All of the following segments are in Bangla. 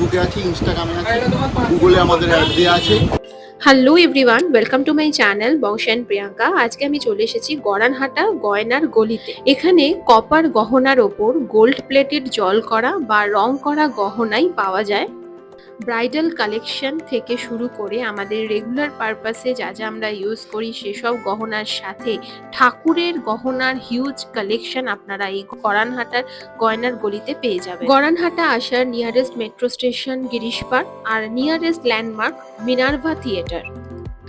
ফেসবুকে আছি ইনস্টাগ্রামে আছি গুগলে আমাদের অ্যাড দেওয়া আছে। Hello everyone welcome to my channel বংশেন Priyanka আজকে আমি চলে এসেছি গড়ানহাটা গয়নার গলিতে। এখানে কপার গহনার ওপর গোল্ড প্লেটেড জল করা বা রং করা গহনাই পাওয়া যায়। ব্রাইডাল কালেকশন থেকে শুরু করে আমাদের রেগুলার পারপাসে যা যা আমরা ইউজ করি সেসব গহনার সাথে ঠাকুরের গহনার হিউজ কালেকশন আপনারা এই গরানহাটার গয়নার গলিতে পেয়ে যাবেন। গরানহাটা আসার nearest metro station Girish park আর নিয়ারেস্ট ল্যান্ডমার্ক মিনার্ভা থিয়েটার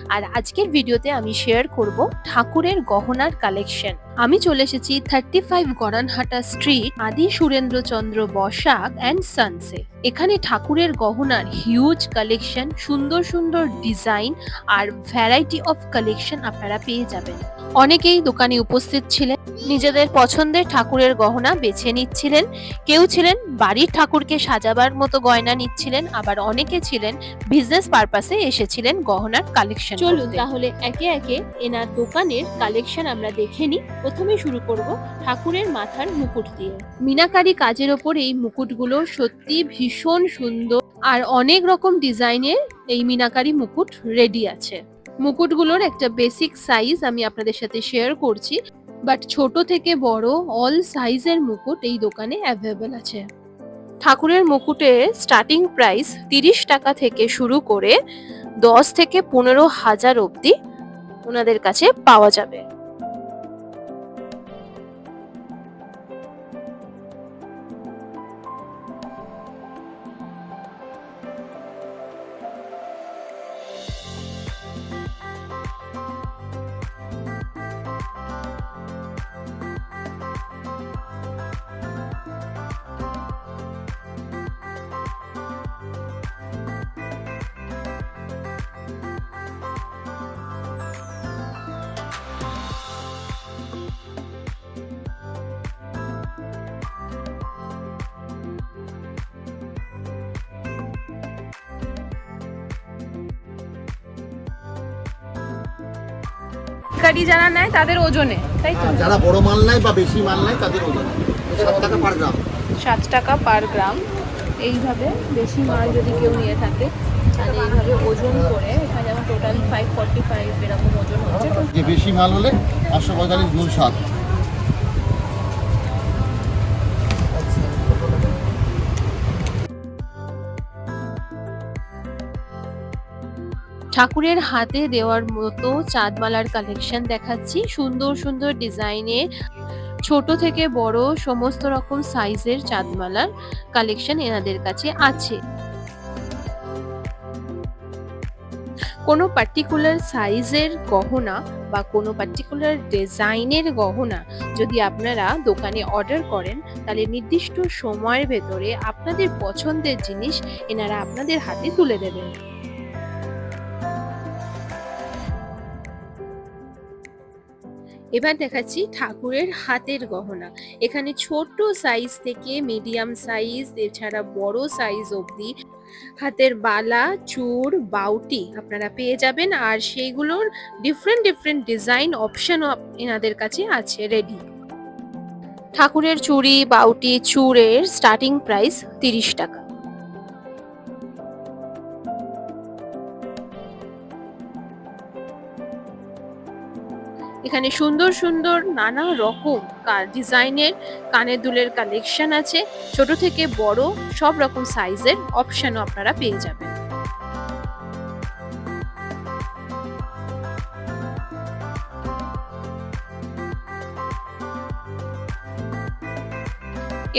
আর আজকের ভিডিওতে আমি শেয়ার করব ঠাকুরের গহনার কালেকশন আমি চলে এসেছি থার্টি ফাইভ গড়ানহাটা স্ট্রিট আদি সুরেন্দ্রচন্দ্র বসাক অ্যান্ড সানসে এখানে ঠাকুরের গহনার হিউজ কালেকশন সুন্দর সুন্দর ডিজাইন আর ভ্যারাইটি অফ কালেকশন আপনারা পেয়ে যাবেন। অনেকেই দোকানে উপস্থিত ছিলেন। নিজেদের পছন্দের ঠাকুরের গহনা বেছে নিচ্ছিলেন। কেউ ছিলেন বাড়ির ঠাকুরকে সাজাবার মতো গয়না নিচ্ছিলেন আবার অনেকে ছিলেন বিজনেস পারপাসে এসেছিলেন গহনার কালেকশন চলুন তাহলে একে একে এনার দোকানের কালেকশন আমরা দেখে নিই। প্রথমে শুরু করব ঠাকুরের মাথার মুকুট দিয়ে। মিনাকারি কাজের ওপর এই মুকুটগুলো সত্যি ভীষণ সুন্দর আর অনেক রকম ডিজাইনের এই মিনাকারি মুকুট রেডি আছে। মুকুটগুলোর একটা বেসিক সাইজ আমি আপনাদের সাথে শেয়ার করছি। বাট ছোট থেকে বড় অল সাইজের মুকুট এই দোকানে অ্যাভেলেবল আছে। ঠাকুরের মুকুটে স্টার্টিং প্রাইস তিরিশ টাকা থেকে শুরু করে দশ থেকে পনেরো হাজার অবধি ওনাদের কাছে পাওয়া যাবে। কারি যারা নেয় তাদের ওজনে তাই তো? যারা বড় মাল নেয় বা বেশি মাল নেয় তাদের ওজনে। সাত টাকা পার গ্রাম সাত টাকা পার গ্রাম এইভাবে বেশি মাল যদি কেউ নিয়ে থাকে তাহলে এইভাবে ওজন করে এখানে যেমন টোটাল ফাইভ ফর্টি ফাইভ এরকম ওজন হচ্ছে। যে বেশি মাল হলে পাঁচশো পঁয়তাল্লিশ গুণ সাত। ঠাকুরের হাতে দেওয়ার মতো চাঁদমালার কালেকশন দেখাচ্ছি। সুন্দর সুন্দর ডিজাইনের ছোট থেকে বড় সমস্ত রকম সাইজের চাঁদমালার কালেকশন এনাদের কাছে আছে। কোনো পার্টিকুলার সাইজের গহনা বা কোনো পার্টিকুলার ডিজাইনের গহনা যদি আপনারা দোকানে অর্ডার করেন, তাহলে নির্দিষ্ট সময়ের ভেতরে আপনাদের পছন্দের জিনিস এনারা আপনাদের হাতে তুলে দেবেন। এবার দেখাচ্ছি ঠাকুরের হাতের গহনা। এখানে ছোট সাইজ থেকে মিডিয়াম সাইজ এছাড়া বড় সাইজ অবধি হাতের বালা চূড় বাউটি আপনারা পেয়ে যাবেন। আর সেইগুলোর ডিফারেন্ট ডিফারেন্ট ডিজাইন অপশনও এনাদের কাছে আছে রেডি ঠাকুরের চুড়ি, বাউটি চূড়ের স্টার্টিং প্রাইস তিরিশ টাকা। এখানে সুন্দর সুন্দর নানা রকম ডিজাইনের কানের দুলের কালেকশন আছে। ছোট থেকে বড় সব রকম সাইজের অপশনও আপনারা পেয়ে যাবেন।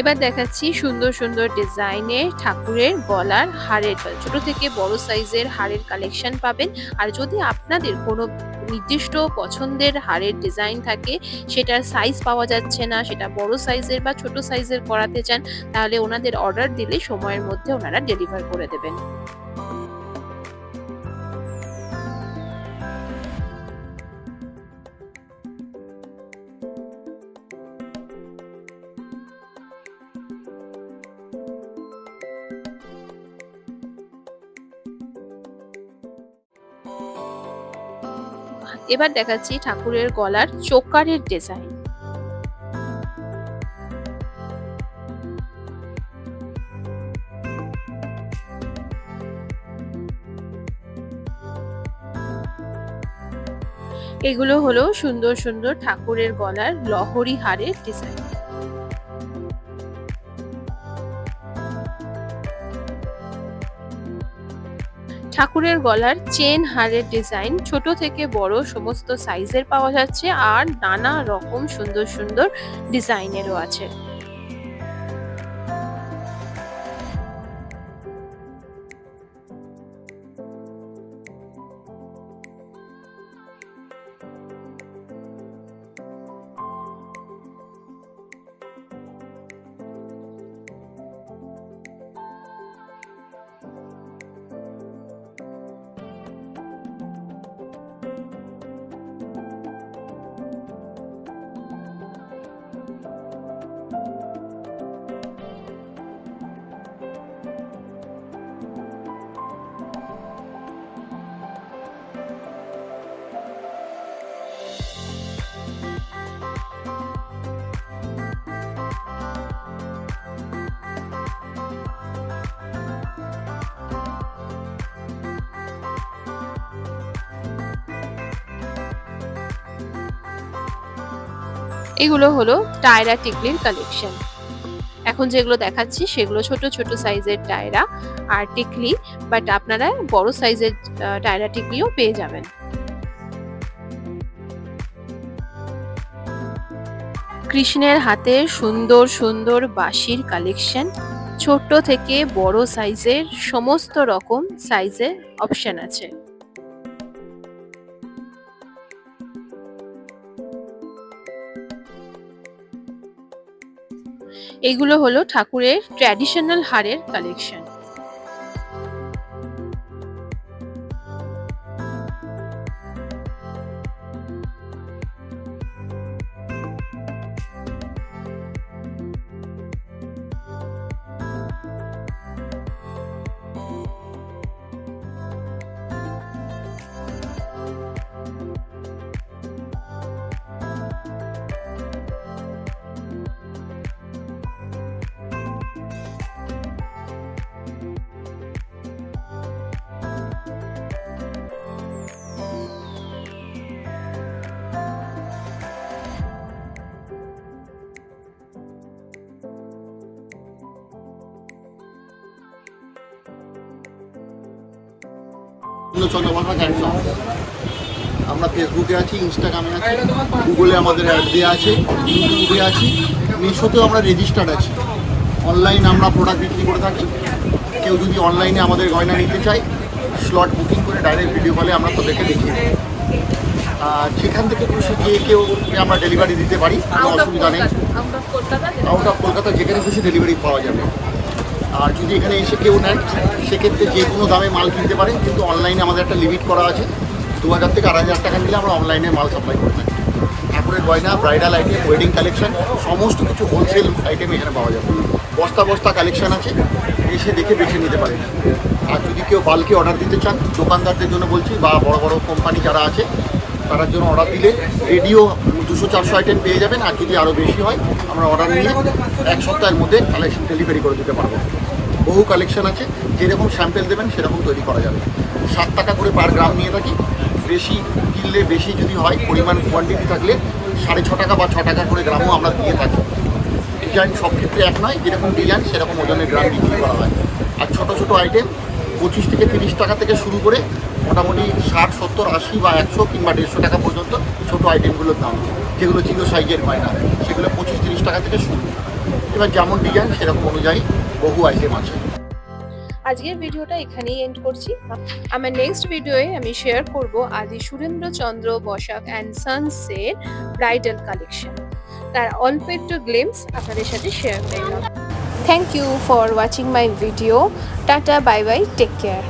এবার দেখাচ্ছি সুন্দর সুন্দর ডিজাইনের ঠাকুরের গলার হারের, ছোট থেকে বড় সাইজের হারের কালেকশন পাবেন। আর যদি আপনাদের কোনো নির্দিষ্ট পছন্দের হারের ডিজাইন থাকে, সেটার সাইজ পাওয়া যাচ্ছে না, সেটা বড় সাইজের বা ছোট সাইজের করাতে চান, তাহলে ওনাদের অর্ডার দিলে সময়ের মধ্যে ওনারা ডেলিভার করে দেবেন। এবার দেখাচ্ছি ঠাকুরের গলার চোকারের ডিজাইন এগুলো হলো সুন্দর সুন্দর ঠাকুরের গলার লহরি হারের ডিজাইন ঠাকুরের গলার চেন হারের ডিজাইন, ছোট থেকে বড় সমস্ত সাইজের পাওয়া যাচ্ছে আর নানা রকম সুন্দর সুন্দর ডিজাইনেরও আছে। এগুলো হলো টায়রা টিকলির কালেকশন এখন যেগুলো দেখাচ্ছি, সেগুলো ছোট ছোট সাইজের টায়রা আর টিকলি বাট আপনারা বড় সাইজের টায়রা টিকলিও পেয়ে যাবেন। কৃষ্ণের হাতে সুন্দর সুন্দর বাঁশির কালেকশন ছোট থেকে বড় সাইজের সমস্ত রকম সাইজের অপশন আছে। এগুলো হলো ঠাকুরের ট্র্যাডিশনাল হারের কালেকশন আমরা ফেসবুকে আছি ইনস্টাগ্রামে আছি গুগলে আমাদের অ্যাড দেওয়া আছে ইউটিউবে আছি মিশোতেও আমরা রেজিস্টার্ড আছি। অনলাইন আমরা প্রোডাক্ট বিক্রি করে থাকি। কেউ যদি অনলাইনে আমাদের গয়না নিতে চায় স্লট বুকিং করে ডাইরেক্ট ভিডিও কলে আমরা তাদেরকে দেখিয়ে দেবো। আর সেখান থেকে খুশি গিয়ে কেউ আমরা ডেলিভারি দিতে পারি কোনো অসুবিধা নেই। আউট অফ কলকাতা যেখানে খুশি ডেলিভারি পাওয়া যাবে। আর যদি এখানে এসে কেউ নেন সেক্ষেত্রে যে কোনো দামে মাল কিনতে পারে, কিন্তু অনলাইনে আমাদের একটা লিমিট করা আছে। দু হাজার থেকে আড়াই হাজার টাকা নিলে আমরা অনলাইনে মাল সাপ্লাই করে থাকি। ঠাকুরের গয়না ব্রাইডাল আইটেম ওয়েডিং কালেকশন সমস্ত কিছু হোলসেল আইটেম এখানে পাওয়া যাবে। বস্তা বস্তা কালেকশন আছে, এসে দেখে বেছে নিতে পারেন। আর যদি কেউ বাল্কে অর্ডার দিতে চান, দোকানদারদের জন্য বলছি, বা বড় বড় কোম্পানি যারা আছে তার জন্য অর্ডার দিলে রেডিও দুশো চারশো আইটেম পেয়ে যাবেন। আর যদি আরও বেশি হয়, আমরা অর্ডার নিয়ে এক সপ্তাহের মধ্যে কালেকশন ডেলিভারি করে দিতে পারব। বহু কালেকশন আছে, যেরকম স্যাম্পেল দেবেন, সেরকম তৈরি করা যাবে। সাত টাকা করে পার গ্রাম নিয়ে থাকি। বেশি কিনলে বেশি যদি হয়, পরিমাণ কোয়ান্টিটি থাকলে সাড়ে ছ টাকা বা ছ টাকা করে গ্রামও আমরা দিয়ে থাকি। ডিজাইন সব ক্ষেত্রে এক নয়, যেরকম ডিজাইন সেরকম ওজনের গ্রাম বিক্রি করা হয়। আর ছোট ছোট আইটেম পঁচিশ থেকে তিরিশ টাকা থেকে শুরু করে মোটামুটি ষাট, সত্তর, আশি বা একশো কিংবা দেড়শো টাকা পর্যন্ত ছোটো আইটেমগুলোর দাম। যেগুলো চিনো সাইজের হয় না, সেগুলো পঁচিশ তিরিশ টাকা থেকে শুরু। এবার যেমন ডিজাইন সেরকম অনুযায়ী বহু আইটেম আছে। আজকের ভিডিওটা এখানেই এন্ড করছি। আমার নেক্সট ভিডিওয়ে আমি শেয়ার করব আদি সুরেন্দ্র চন্দ্র বসাক অ্যান্ড সন্সের ব্রাইডাল কালেকশন তার অল্প একটু গ্লিমস আপনাদের সাথে শেয়ার করলাম। Thank you for watching my video tata bye bye take care